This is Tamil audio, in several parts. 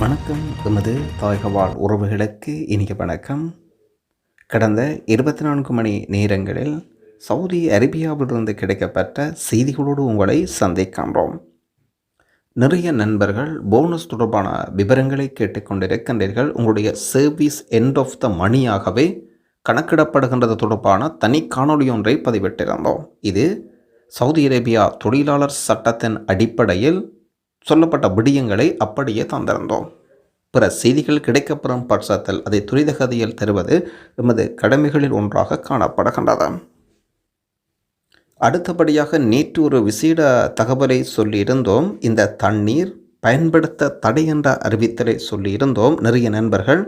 வணக்கம். எமது தாய்கவாழ் உறவுகளுக்கு இனிய வணக்கம். கடந்த இருபத்தி நான்கு மணி நேரங்களில் சவுதி அரேபியாவிலிருந்து கிடைக்கப்பட்ட செய்திகளோடு உங்களை சந்திக்கின்றோம் நிறைய நண்பர்கள் போனஸ் தொடர்பான விவரங்களை கேட்டுக்கொண்டிருக்கின்றீர்கள் உங்களுடைய சர்வீஸ் எண்ட் ஆஃப் த மணியாகவே கணக்கிடப்படுகின்றது தொடர்பான தனி காணொளி ஒன்றை பதிவிட்டிருந்தோம். இது சவுதி அரேபியா தொழிலாளர் சட்டத்தின் அடிப்படையில் சொல்லப்பட்ட விடியங்களை அப்படியே தந்திருந்தோம். பிற செய்திகள் கிடைக்கப்பெறும் பட்சத்தில் அதை துரித கதியில் தருவது எமது கடமைகளில் ஒன்றாக காணப்படுகின்றது. அடுத்தபடியாக நேற்று ஒரு விசேட தகவலை சொல்லியிருந்தோம். இந்த தண்ணீர் பயன்படுத்த தடை என்ற அறிவித்தலை சொல்லியிருந்தோம். நிறைய நண்பர்கள்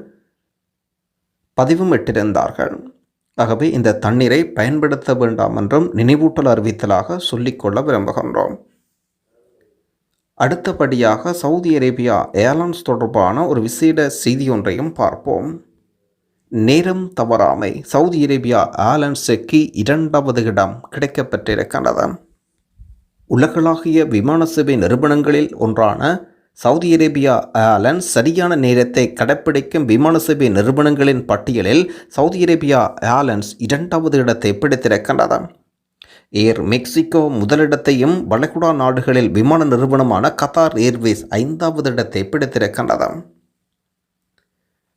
பதிவும் இட்டிருந்தார்கள் ஆகவே இந்த தண்ணீரை பயன்படுத்த வேண்டாம் என்றும் நினைவூட்டல் அறிவித்தலாக சொல்லிக்கொள்ள விரும்புகின்றோம். அடுத்தபடியாக சவுதி அரேபியா ஏர்லைன்ஸ் தொடர்பான ஒரு விசேட செய்தி ஒன்றையும் பார்ப்போம். நேரம் தவறாமை. சவுதி அரேபியா ஏர்லைன்ஸுக்கு இரண்டாவது இடம் கிடைக்கப்பட்டிருக்கின்றது. உலகளாகிய விமான சேவை நிறுவனங்களில் ஒன்றான சவுதி அரேபியா ஏர்லைன்ஸ் சரியான நேரத்தை கடைப்பிடிக்கும் விமான சேவை நிறுவனங்களின் பட்டியலில் சவுதி அரேபியா ஏர்லைன்ஸ் இரண்டாவது இடத்தை பிடித்திருக்கின்றது. ஏர் மெக்சிகோ முதலிடத்தையும் வளைகுடா நாடுகளில் விமான நிறுவனமான கத்தார் ஏர்வேஸ் ஐந்தாவது இடத்தை பிடித்திருக்கின்றது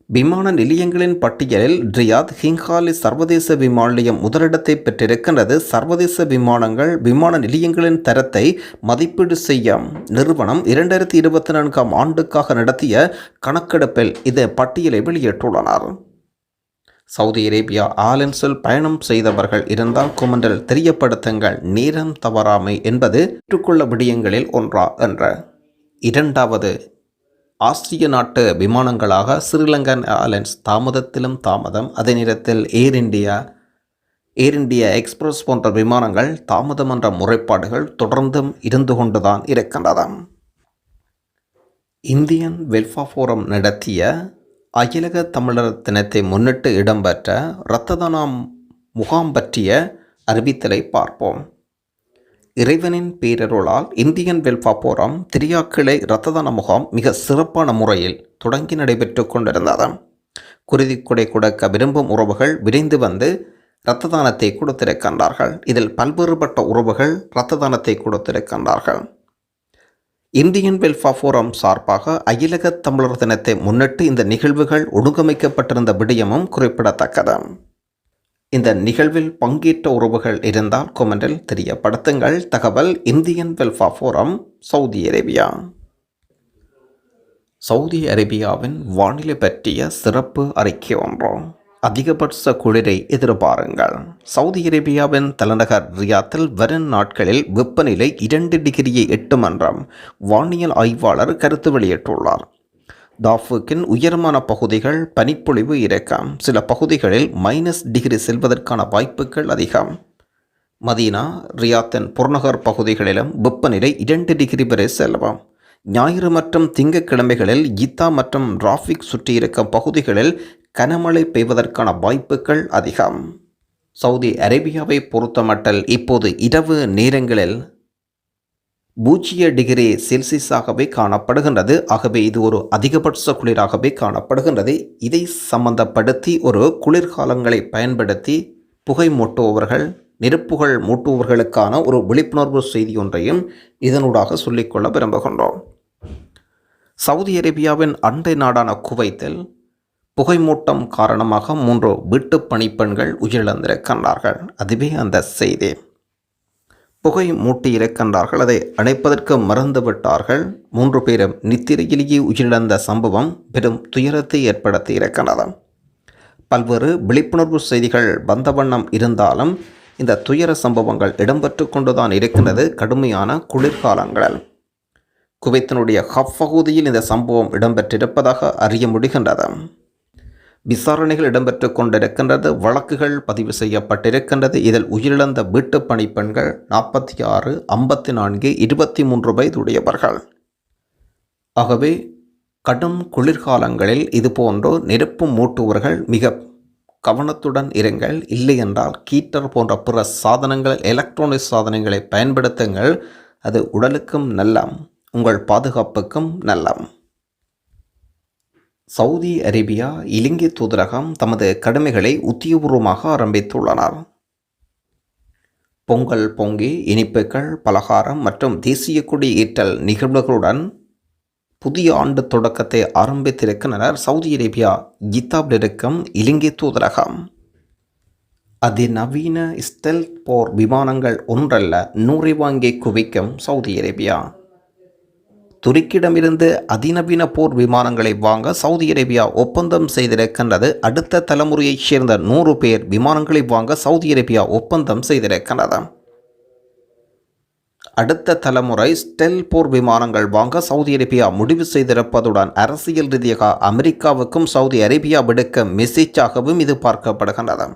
விமான நிலையங்களின் பட்டியலில் ரியாத் ஹிங்காலி சர்வதேச விமான நிலையம் முதலிடத்தை பெற்றிருக்கின்றது. சர்வதேச விமானங்கள் விமான நிலையங்களின் தரத்தை மதிப்பீடு செய்யும் நிறுவனம் இரண்டாயிரத்தி இருபத்தி நான்காம் ஆண்டுக்காக நடத்திய கணக்கெடுப்பில் இது பட்டியலை வெளியிட்டுள்ளனர். சவுதி அரேபியா ஆலன்ஸில் பயணம் செய்தவர்கள் இருந்தால் குமண்டல் தெரியப்படுத்துங்கள். நேரம் தவறாமை என்பது ஏற்றுக்கொள்ள விடயங்களில் ஒன்றா என்ற. இரண்டாவது ஆஸ்திரிய நாட்டு விமானங்களாக ஸ்ரீலங்கன் ஏர்லைன்ஸ் தாமதத்திலும் தாமதம். அதே நேரத்தில் Air India Air India Express போன்ற விமானங்கள் தாமதம் என்ற முறைப்பாடுகள் தொடர்ந்தும் இருந்து கொண்டுதான் இருக்கின்றதாம் இந்தியன் வெல்ஃபா ஃபோரம் நடத்திய அகிலக தமிழர் தினத்தை முன்னிட்டு இடம்பெற்ற இரத்த தானம் முகாம் பற்றிய அறிவித்தலை பார்ப்போம். இறைவனின் பேரருளால் இந்தியன் வெல்ஃபா போரம் திரியாக்கிளை இரத்த தான முகாம் மிக சிறப்பான முறையில் தொடங்கி நடைபெற்று கொண்டிருந்தது. குருதி கொடுக்க விரும்பும் உறவுகள் விரைந்து வந்து இரத்த தானத்தை கொடுத்திருக்கின்றார்கள். இதில் பல்வேறுபட்ட உறவுகள் இரத்த தானத்தை கொடுத்திருக்கின்றார்கள். இந்தியன் வெல்ஃபேர் ஃபோரம் சார்பாக அகிலக தமிழர் தினத்தை முன்னிட்டு இந்த நிகழ்வுகள் ஒழுங்கமைக்கப்பட்டிருந்த விடயமும் குறிப்பிடத்தக்கது. இந்த நிகழ்வில் பங்கேற்ற உறவுகள் இருந்தால் கொமெண்டில் தெரியப்படுத்துங்கள். தகவல் Indian Welfare Forum Saudi Arabia. Saudi அரேபியாவின் வானிலை பற்றிய சிறப்பு அறிக்கை ஒன்றும் அதிகபட்ச குளிரை எதிர்பாருங்கள். சவுதி அரேபியாவின் தலைநகர் ரியாத்தில் வரும் நாட்களில் வெப்பநிலை இரண்டு டிகிரியை எட்டும் என்றும் வானியல் ஆய்வாளர் கருத்து வெளியிட்டுள்ளார். தாஃபுக்கின் உயரமான பகுதிகள் பனிப்பொழிவு இருக்கும் சில பகுதிகளில் மைனஸ் டிகிரி செல்வதற்கான வாய்ப்புகள் அதிகம். மதீனா ரியாத்தின் புறநகர் பகுதிகளிலும் வெப்பநிலை இரண்டு டிகிரி வரை செல்லவும் ஞாயிறு மற்றும் திங்கட்கிழமைகளில் இத்தா மற்றும் ராஃபிக் சுற்றியிருக்கும் பகுதிகளில் கனமழை பெய்வதற்கான வாய்ப்புகள் அதிகம். சவுதி அரேபியாவை பொறுத்தமட்டில் இப்போது இரவு நேரங்களில் பூஜ்ஜிய டிகிரி செல்சியஸாகவே காணப்படுகின்றது. ஆகவே இது ஒரு அதிகபட்ச குளிராகவே காணப்படுகின்றது. இதை சம்பந்தப்படுத்தி ஒரு குளிர்காலங்களை பயன்படுத்தி புகை மூட்டுபவர்கள் நெருப்புகள் மூட்டுபவர்களுக்கான ஒரு விழிப்புணர்வு செய்தி ஒன்றையும் இதனூடாக சொல்லிக்கொள்ள விரும்புகின்றோம். சவுதி அரேபியாவின் அண்டை நாடான குவைத்தில் புகைமூட்டம் காரணமாக மூன்று வீட்டு பணிப்பெண்கள் உயிரிழந்திருக்கின்றார்கள். அதுவே அந்த செய்தி. புகை மூட்டி இருக்கின்றார்கள் அதை அணைப்பதற்கு மறந்து விட்டார்கள். மூன்று பேரும் நித்திரையிலேயே உயிரிழந்த சம்பவம் பெரும் துயரத்தை ஏற்படுத்தி இருக்கின்றது பல்வேறு விழிப்புணர்வு செய்திகள் வந்த வண்ணம் இருந்தாலும் இந்த துயர சம்பவங்கள் இடம்பெற்று கொண்டுதான் இருக்கின்றது கடுமையான குளிர்காலங்களில் குவைத்தினுடைய ஹப் பகுதியில் இந்த சம்பவம் இடம்பெற்றிருப்பதாக அறிய முடிகின்றது. விசாரணைகள் இடம்பெற்று கொண்டிருக்கின்றது. வழக்குகள் பதிவு செய்யப்பட்டிருக்கின்றது. இதில் உயிரிழந்த வீட்டு பணிப்பெண்கள் நாற்பத்தி ஆறு ஐம்பத்தி நான்கு இருபத்தி மூன்று வயதுடையவர்கள். ஆகவே கடும் குளிர்காலங்களில் இதுபோன்று நெருப்பு மூட்டுவர்கள் மிக கவனத்துடன் இருங்கள். இல்லை என்றால் கீட்டர் போன்ற பிற சாதனங்கள் எலக்ட்ரானிக் சாதனங்களை பயன்படுத்துங்கள். அது உடலுக்கும் நல்லம் உங்கள் பாதுகாப்புக்கும் நல்லம். சவுதி அரேபியா இலங்கை தூதரகம் தமது கடமைகளை உத்தியபூர்வமாக ஆரம்பித்துள்ளனர். பொங்கல் பொங்கி இனிப்புகள் பலகாரம் மற்றும் தேசிய கொடி ஏற்றல் நிகழ்வுகளுடன் புதிய ஆண்டு தொடக்கத்தை ஆரம்பித்திருக்கின்றனர் சவுதி அரேபியா ஜித்தாவில் இருக்கும் இலங்கை தூதரகம். அதிநவீன ஸ்டெல் போர் விமானங்கள் ஒன்றல்ல நூறை வாங்கி குவிக்கும் சவுதி அரேபியா. துருக்கியிடமிருந்து அதிநவீன போர் விமானங்களை வாங்க சவுதி அரேபியா ஒப்பந்தம் செய்திருக்கின்றது. அடுத்த தலைமுறையைச் சேர்ந்த நூறு பேர் விமானங்களை வாங்க சவுதி அரேபியா ஒப்பந்தம் செய்திருக்கின்றது. அடுத்த தலைமுறை ஸ்டெல் போர் விமானங்கள் வாங்க சவுதி அரேபியா முடிவு செய்திருப்பதுடன் அரசியல் ரீதியாக அமெரிக்காவுக்கும் சவுதி அரேபியா விடுக்க மெசேஜாகவும் இது பார்க்கப்படுகின்றது.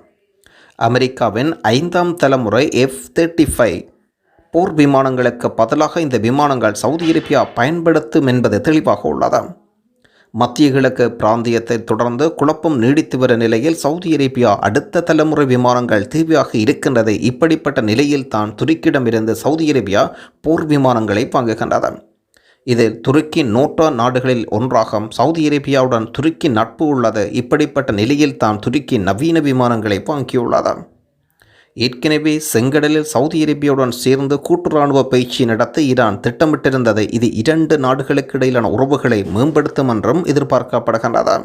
அமெரிக்காவின் ஐந்தாம் தலைமுறை எஃப் தேர்ட்டி ஃபைவ் போர் விமானங்களுக்கு பதிலாக இந்த விமானங்கள் சவுதி அரேபியா பயன்படுத்தும் என்பது தெளிவாக உள்ளது. மத்திய கிழக்கு பிராந்தியத்தை தொடர்ந்து குழப்பம் நீடித்து வரும் நிலையில் சவுதி அரேபியா அடுத்த தலைமுறை விமானங்கள் தேவையாக இருக்கின்றது இப்படிப்பட்ட நிலையில் தான் துருக்கியிடமிருந்து சவுதி அரேபியா போர் விமானங்களை வாங்குகின்றது. இது துருக்கி நோட்டோ நாடுகளில் ஒன்றாகும் சவுதி அரேபியாவுடன் துருக்கி நட்பு உள்ளது. இப்படிப்பட்ட நிலையில் தான் துருக்கி நவீன விமானங்களை வாங்கியுள்ளது. ஏற்கனவே செங்கடலில் சவுதி அரேபியாவுடன் சேர்ந்து கூட்டு ராணுவ பயிற்சி நடத்த ஈரான் திட்டமிட்டிருந்தது இது இரண்டு நாடுகளுக்கு இடையிலான உறவுகளை மேம்படுத்தும் என்றும் எதிர்பார்க்கப்படுகின்றது.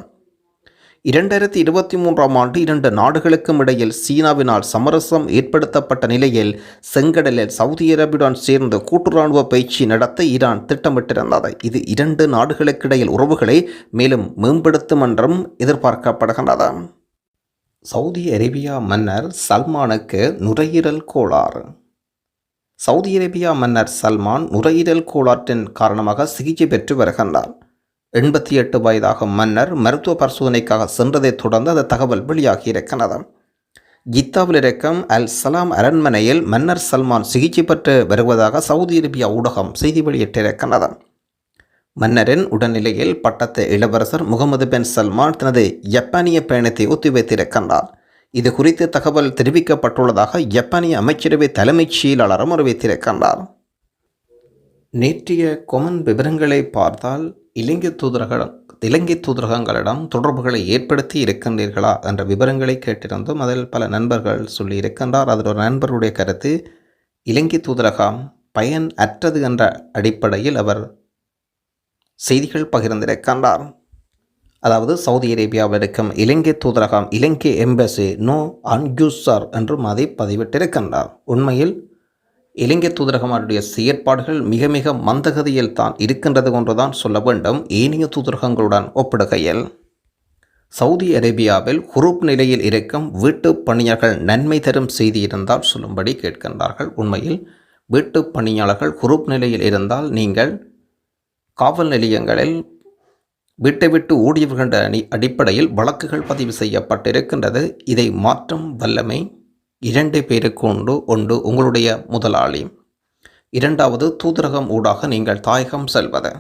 இரண்டாயிரத்தி இருபத்தி மூன்றாம் ஆண்டு இரண்டு நாடுகளுக்கும் இடையில் சீனாவினால் சமரசம் ஏற்படுத்தப்பட்ட நிலையில் செங்கடலில் சவுதி அரேபியுடன் சேர்ந்து கூட்டு இராணுவ பயிற்சி நடத்த ஈரான் திட்டமிட்டிருந்தது இது இரண்டு நாடுகளுக்கிடையில் உறவுகளை மேலும் மேம்படுத்தும் என்றும் எதிர்பார்க்கப்படுகின்றது. சவுதி அரேபியா மன்னர் சல்மானுக்கு நுரையீரல் கோளாறு. சவுதி அரேபியா மன்னர் சல்மான் நுரையீரல் கோளாற்றின் காரணமாக சிகிச்சை பெற்று வருகின்றார். எண்பத்தி எட்டு வயதாக மன்னர் மருத்துவ பரிசோதனைக்காக சென்றதைத் தொடர்ந்து அந்த தகவல் வெளியாகி இருக்கிறது. ஜித்தாவில் இருக்கும் அல் சலாம் அரண்மனையில் மன்னர் சல்மான் சிகிச்சை பெற்று வருவதாக சவுதி அரேபியா ஊடகம் செய்தி வெளியிட்டிருக்கிறது மன்னரின் உடல்நிலையில் பட்டத்து இளவரசர் முகமது பின் சல்மான் தனது ஜப்பானிய பயணத்தை ஒத்திவைத்திருக்கின்றார். இது குறித்து தகவல் தெரிவிக்கப்பட்டுள்ளதாக ஜப்பானிய அமைச்சரவை தலைமைச் செயலாளரும் அறிவித்திருக்கின்றார். நேற்றைய கொமன் விவரங்களை பார்த்தால் இலங்கை தூதரகம் இலங்கை தூதரகங்களிடம் தொடர்புகளை ஏற்படுத்தி இருக்கின்றீர்களா என்ற விவரங்களை கேட்டிருந்தோம். அதில் பல நண்பர்கள் சொல்லியிருக்கின்றார். அதில் ஒரு நண்பருடைய கருத்து இலங்கை தூதரகம் பயன் அற்றது என்ற அடிப்படையில் அவர் செய்திகள் பகிர்ந்திருக்கின்றார் அதாவது சவுதி அரேபியாவில் இருக்கும் இலங்கை தூதரகம் இலங்கை எம்பசி நோ அன்யூசர் என்றும் அதை பதிவிட்டிருக்கின்றார் உண்மையில் இலங்கை தூதரகமாருடைய செயற்பாடுகள் மிக மிக மந்தகதியில் தான் இருக்கின்றது என்றுதான் சொல்ல வேண்டும். ஏனைய தூதரகங்களுடன் ஒப்பிடுகையில் சவுதி அரேபியாவில் குரூப் நிலையில் இருக்கும் வீட்டு பணியாளர்கள் நன்மை தரும் செய்தி இருந்தால் சொல்லும்படி கேட்கின்றார்கள். உண்மையில் வீட்டு பணியாளர்கள் குரூப் நிலையில் இருந்தால் நீங்கள் காவல் நிலையங்களில் வீட்டை விட்டு ஓடியவர்கள் அணி அடிப்படையில் வழக்குகள் பதிவு செய்யப்பட்டிருக்கின்றது. இதை மாற்றும் வல்லமை இரண்டு பேருக்கு உண்டு ஒன்று உங்களுடைய முதலாளி. இரண்டாவது தூதரகம் ஊடாக நீங்கள் தாயகம் செல்வது.